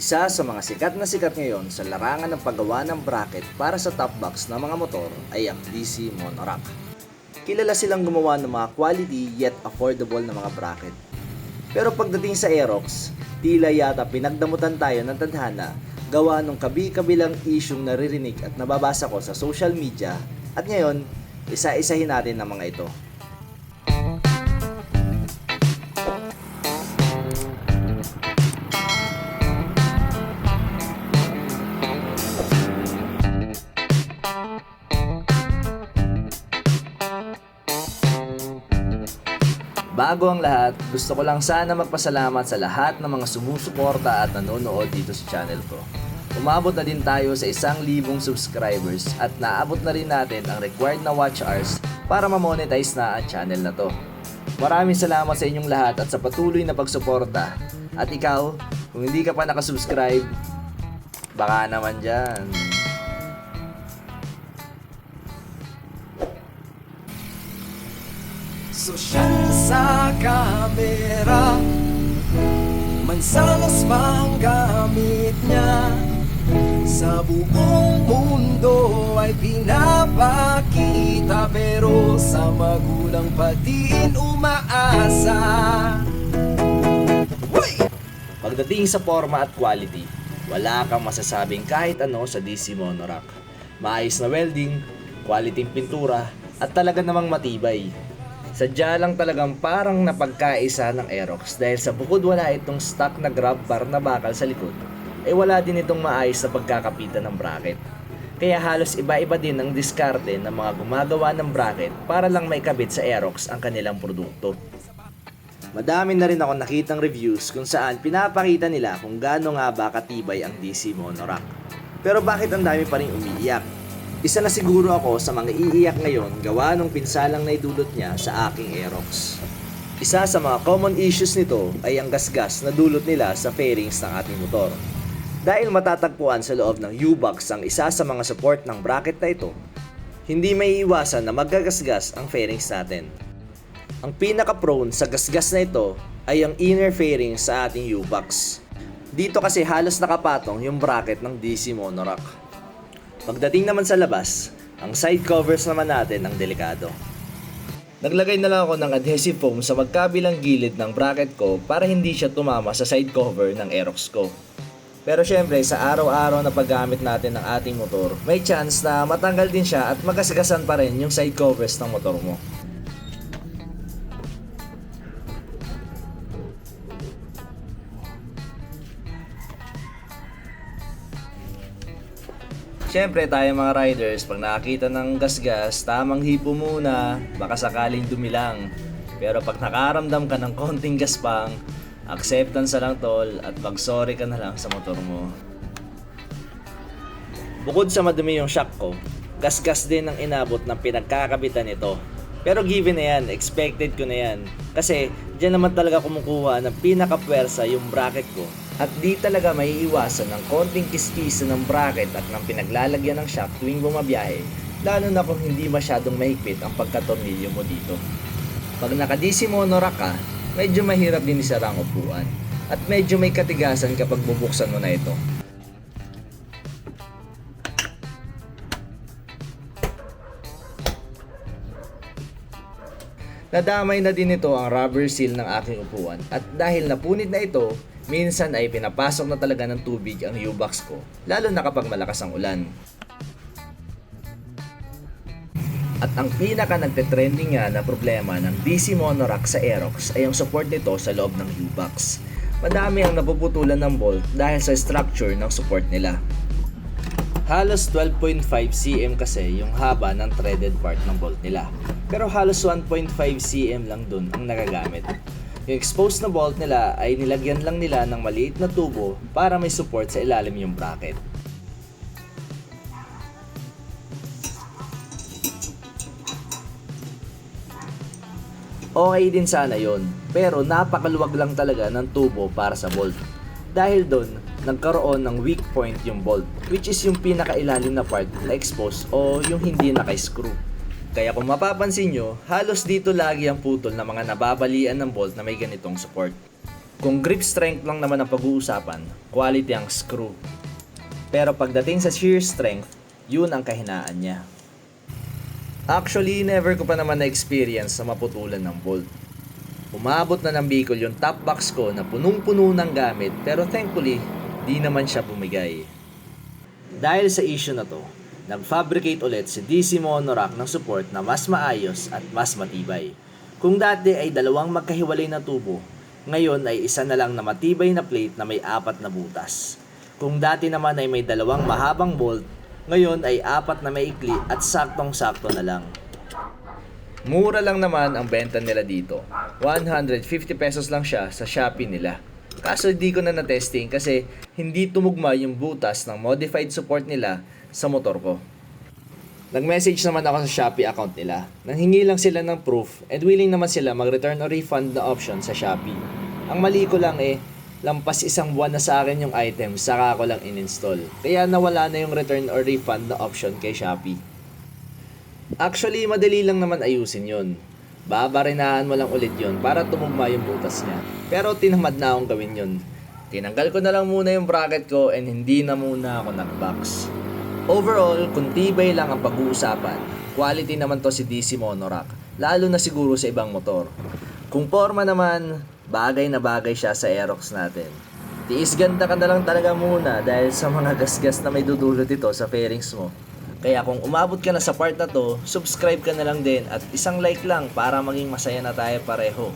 Isa sa mga sikat na sikat ngayon sa larangan ng paggawa ng bracket para sa top box ng mga motor ay ang DC Monorack. Kilala silang gumawa ng mga quality yet affordable na mga bracket. Pero pagdating sa Aerox, tila yata pinagdamutan tayo ng tadhana gawa ng kabi-kabilang isyong naririnig at nababasa ko sa social media at ngayon, isa-isahin natin ang mga ito. Bago ang lahat, gusto ko lang sana magpasalamat sa lahat ng mga sumusuporta at nanonood dito sa channel ko. Umabot na din tayo sa isang libong subscribers at naabot na rin natin ang required na watch hours para ma-monetize na ang channel na to. Maraming salamat sa inyong lahat at sa patuloy na pagsuporta. At ikaw, kung hindi ka pa nakasubscribe, baka naman dyan. Sosyal sa kamera Mansanas pang gamit niya Sa buong mundo ay pinapakita Pero sa magulang pa umaasa Uy! Pagdating sa forma at quality, wala kang masasabing kahit ano sa DC Monorack. Maayos na welding, quality pintura, at talaga namang matibay. Sadya lang talagang parang napagkaisa ng Aerox dahil sa bukod wala itong stock na grab bar na bakal sa likod, ay wala din itong maayos na pagkakapitan ng bracket. Kaya halos iba-iba din ang diskarte ng mga gumagawa ng bracket para lang may kabit sa Aerox ang kanilang produkto. Madami na rin ako nakitang reviews kung saan pinapakita nila kung gaano nga ba katibay ang DC Monorack. Pero bakit ang dami pa rin umiiyak? Isa na siguro ako sa mga iiyak ngayon gawa ng pinsalang naidulot niya sa aking Aerox. Isa sa mga common issues nito ay ang gasgas na dulot nila sa fairings ng ating motor. Dahil matatagpuan sa loob ng U-Box ang isa sa mga support ng bracket na ito, hindi may iwasan na magagasgas ang fairings natin. Ang pinaka-prone sa gasgas na ito ay ang inner fairing sa ating U-Box. Dito kasi halos nakapatong yung bracket ng DC Monorack. Pagdating naman sa labas, ang side covers naman natin ang delikado. Naglagay na lang ako ng adhesive foam sa magkabilang gilid ng bracket ko para hindi siya tumama sa side cover ng Aerox ko. Pero syempre, sa araw-araw na paggamit natin ng ating motor, may chance na matanggal din siya at magasgasan pa rin yung side covers ng motor mo. Siyempre tayo mga riders, pag nakakita ng gasgas, tamang hipo muna, baka sakaling dumilang. Pero pag nakaramdam ka ng konting gaspang, acceptance na lang tol at mag-sorry ka na lang sa motor mo. Bukod sa madumi yung shock ko, gasgas din ang inabot ng pinagkakabitan nito. Pero given na yan, expected ko na yan. Kasi dyan naman talaga kumukuha ng pinakapwersa yung bracket ko. At di talaga may iwasan ng konting kiskisa ng bracket at ng pinaglalagyan ng shock tuwing bumabiyahe. Lalo na kung hindi masyadong mahigpit ang pagkatornilyo mo dito. Pag naka-DC monorack ka, medyo mahirap din isara ang upuan. At medyo may katigasan kapag bubuksan mo na ito. Nadamay na din ito ang rubber seal ng aking upuan at dahil napunit na ito, minsan ay pinapasok na talaga ng tubig ang U-box ko, lalo na kapag malakas ang ulan. At ang pinaka nagte-trending nga na problema ng DC Monorack sa Aerox ay ang support nito sa loob ng U-box. Madami ang napuputulan ng bolt dahil sa structure ng support nila. Halos 12.5 cm kasi yung haba ng threaded part ng bolt nila. Pero halos 1.5 cm lang dun ang nagagamit. Yung exposed na bolt nila ay nilagyan lang nila ng maliit na tubo para may support sa ilalim yung bracket. Okay din sana yon pero napakaluwag lang talaga ng tubo para sa bolt. Dahil doon, nagkaroon ng weak point yung bolt, which is yung pinakailalim na part na exposed o yung hindi naka-screw. Kaya kung mapapansin nyo, halos dito lagi ang putol ng mga nababalian ng bolt na may ganitong support. Kung grip strength lang naman ang pag-uusapan, quality ang screw. Pero pagdating sa shear strength, yun ang kahinaan niya. Actually, never ko pa naman na-experience na maputulan ng bolt. Umabot na ng Bicol yung top box ko na punong-puno ng gamit pero thankfully, di naman siya bumigay. Dahil sa issue na to, nag-fabricate ulit si DC Monorack ng support na mas maayos at mas matibay. Kung dati ay dalawang magkahiwalay na tubo, ngayon ay isa na lang na matibay na plate na may apat na butas. Kung dati naman ay may dalawang mahabang bolt, ngayon ay apat na maikli at saktong-sakto na lang. Mura lang naman ang benta nila dito. 150 pesos lang siya sa Shopee nila. Kaso di ko na na-testing kasi hindi tumugma yung butas ng modified support nila sa motor ko. Nag-message naman ako sa Shopee account nila. Nanghingi lang sila ng proof and willing naman sila mag-return or refund na option sa Shopee. Ang mali ko lang eh, lampas isang buwan na sa akin yung item, saka ko lang in-install. Kaya nawala na yung return or refund na option kay Shopee. Actually, madali lang naman ayusin yun. Babarinahan mo lang ulit yun para tumugma yung butas niya. Pero tinamad na akong gawin yun. Tinanggal ko na lang muna yung bracket ko and hindi na muna ako nag-box. Overall, kung tibay lang ang pag-uusapan, quality naman to si DC Monorack, lalo na siguro sa ibang motor. Kung forma naman, bagay na bagay siya sa Aerox natin. Tiis ganda ka na lang talaga muna dahil sa mga gasgas na may dudulot ito sa fairings mo. Kaya kung umabot ka na sa part na to, subscribe ka na lang din at isang like lang para maging masaya na tayo pareho.